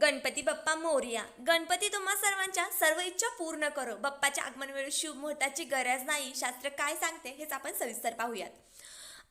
गणपती बाप्पा मोरया. गणपती तुम्हा सर्वांच्या सर्व इच्छा पूर्ण करो. बाप्पाच्या आगमन वेळी शुभ मुहूर्ताची गरज नाही. शास्त्र काय सांगते हेच आपण सविस्तर पाहूयात.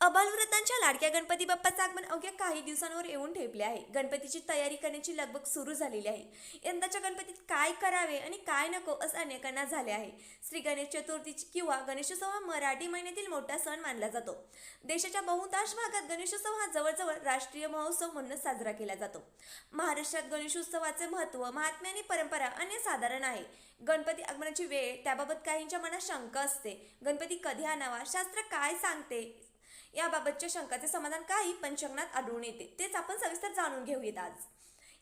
अबालवृद्धांच्या लाडक्या गणपती बाप्पाचं आगमन अवघ्या काही दिवसांवर येऊन ठेपले आहे. गणपतीची तयारी करण्याची लगबग सुरू झालेली आहे. यंदाच्या गणपतीत काय करावे आणि काय नको असं अनेकांना झाले आहे. श्री गणेश चतुर्थीची किंवा गणेशोत्सव हा मराठी महिन्यातील मोठा सण मानला जातो. देशाच्या बहुतांश भागात गणेशोत्सव हा जवळजवळ राष्ट्रीय महोत्सव म्हणून साजरा केला जातो. महाराष्ट्रात गणेशोत्सवाचे महत्त्व महात्म्य आणि परंपरा अनन्यसाधारण आहे. गणपती आगमनाची वेळ त्याबाबत काहींच्या मनात शंका असते. गणपती कधी आणावा शास्त्र काय सांगते याबाबतच्या शंकाचे समाधान काही पंचांगणात आढळून येते. तेच आपण सविस्तर जाणून घेऊयात आज.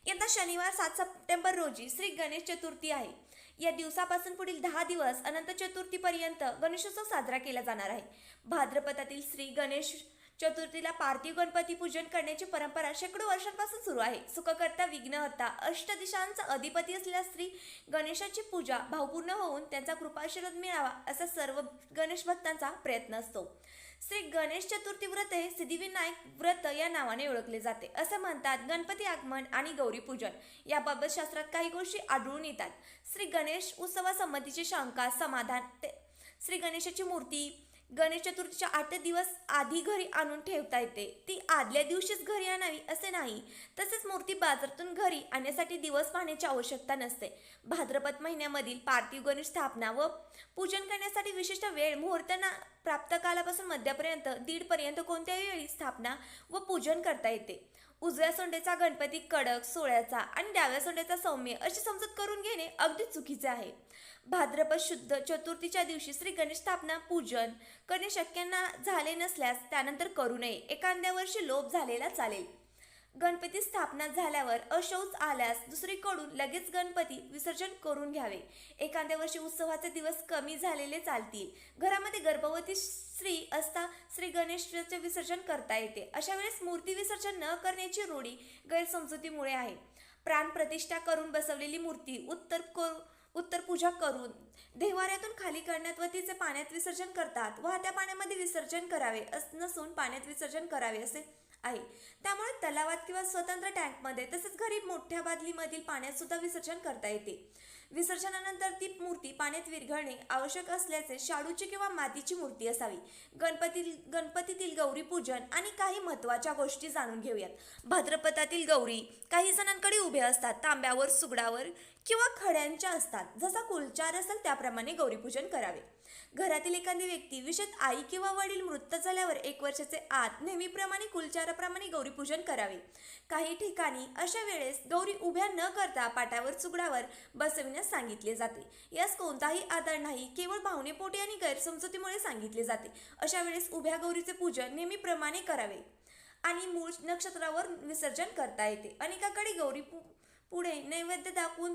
यंदा शनिवार सात सप्टेंबर रोजी श्री गणेश चतुर्थी आहे. या दिवसापासून पुढील दहा दिवस अनंत चतुर्थीपर्यंत गणेशोत्सव साजरा केला जाणार आहे. भाद्रपदातील श्री गणेश चतुर्थीला पार्थिव गणपती पूजन करण्याची परंपरा शेकडो वर्षांपासून सुरू आहे. सुखकर्ता विघ्नहर्ता अष्टदिशांचा अधिपती असलेल्या श्री गणेशाची पूजा भावपूर्ण होऊन त्यांचा कृपाशीर्वाद मिळावा असा सर्व गणेश भक्तांचा प्रयत्न असतो. श्री गणेश चतुर्थी व्रत हे सिद्धिविनायक व्रत या नावाने ओळखले जाते. असं म्हणतात गणपती आगमन आणि गौरी पूजन. याबाबत शास्त्रात काही गोष्टी आढळून येतात. श्री गणेश उत्सवासंबंधीची शंका समाधान ते श्री गणेशाची मूर्ती गणेश चतुर्थीच्या आठ दिवस आधी घरी आणून ठेवता येते. ती आदल्या दिवशीच घरी आणावी असे नाही. तसेच मूर्ती बाजारातून घरी आणण्यासाठी दिवस पाहण्याची आवश्यकता नसते. भाद्रपद महिन्यामधील पार्थिव गणेश स्थापना व पूजन करण्यासाठी विशिष्ट वेळ मुहूर्तना प्राप्त कालापासून मध्यापर्यंत दीडपर्यंत कोणत्याही वेळी स्थापना व पूजन करता येते. उजव्या सोंडेचा गणपती कडक सोळ्याचा आणि डाव्या सोंडेचा सौम्य अशी समजूत करून घेणे अगदी चुकीचे आहे. भाद्रपद शुद्ध चतुर्थीच्या दिवशी श्री गणेश स्थापना पूजन करणे शक्य ना झाले नसल्यास त्यानंतर करू नये. एखाद्या वर्षी लोप झालेला चालेल. गणपती स्थापना झाल्यावर अशौच आल्यास दुसरीकडून लगेच गणपती विसर्जन करून घ्यावे. एखाद्या वर्षी उत्सवाचे दिवस कमी झालेले चालतील. घरामध्ये गर्भवती स्त्री असता श्री गणेशचे विसर्जन करता येते. अशा वेळेस मूर्ती विसर्जन न करण्याची रूढी गैरसमजुतीमुळे आहे. प्राणप्रतिष्ठा करून बसवलेली मूर्ती उत्तर करू उत्तर पूजा करून देवाऱ्यातून खाली करण्यात व तिचे पाण्यात विसर्जन करतात. वाहत्या पाण्यामध्ये विसर्जन करावे अस नसून पाण्यात विसर्जन करावे असे आहे. त्यामुळे तलावात किंवा स्वतंत्र टँकमध्ये तसेच घरी मोठ्या बादलीमधील पाण्यात सुद्धा विसर्जन करता येते. विसर्जनानंतर ती मूर्ती पाण्यात विरघळणे आवश्यक असल्याचे शाडूची किंवा मातीची मूर्ती असावी. गणपती गणपतीतील गौरी पूजन आणि काही महत्त्वाच्या गोष्टी जाणून घेऊयात. भाद्रपदातील गौरी काही जणांकडे उभे असतात. तांब्यावर सुगडावर किंवा खड्यांच्या असतात. जसा कुलचार असेल त्याप्रमाणे गौरीपूजन करावे. घरातील एखादी व्यक्ती विशेष आई किंवा वडील मृत झाल्यावर एक वर्षाचे आत नेहमीप्रमाणे कुलचाराप्रमाणे गौरीपूजन करावे. काही ठिकाणी अशा वेळेस गौरी उभ्या न करता पाटावर चुगडावर बसविण्यास सांगितले जाते. यास कोणताही आधार नाही केवळ भावनेपोटी आणि गैरसमजुतीमुळे सांगितले जाते. अशा वेळेस उभ्या गौरीचे पूजन नेहमीप्रमाणे करावे. आणि मूळ नक्षत्रावर विसर्जन करता येते. अनेकाकडे गौरी पु पुढे नैवेद्य दाखवून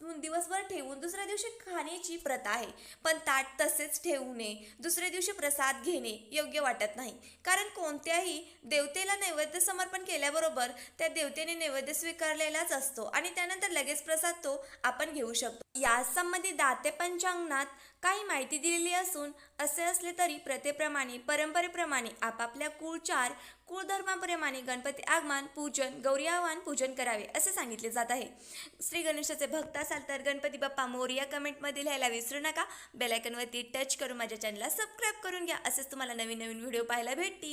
दिवसभर ठेवून दुसऱ्या दिवशी खाण्याची प्रथा आहे. पण ताट तसेच ठेवू नये दुसऱ्या दिवशी प्रसाद घेणे योग्य वाटत नाही. कारण कोणत्याही देवतेला नैवेद्य समर्पण केल्याबरोबर त्या देवतेने नैवेद्य स्वीकारलेलाच असतो आणि त्यानंतर लगेच प्रसाद तो आपण घेऊ शकतो. यासंबंधी दाते पंचांगणात काही माहिती दिलेली असून असे असले तरी प्रथेप्रमाणे परंपरेप्रमाणे आपापल्या कुळचार कुळधर्माप्रमाणे गणपती आगमन पूजन गौरी आवाहन पूजन करावे असे सांगितले जात आहे. श्री गणेशाचे भक्त असाल तर गणपती बाप्पा मोरया कमेंटमध्ये लिहायला विसरू नका. बेलायकनवरती टच करून माझ्या चॅनलला सबस्क्राईब करून घ्या. असेच तुम्हाला नवीन नवीन व्हिडिओ पाहायला भेटतील.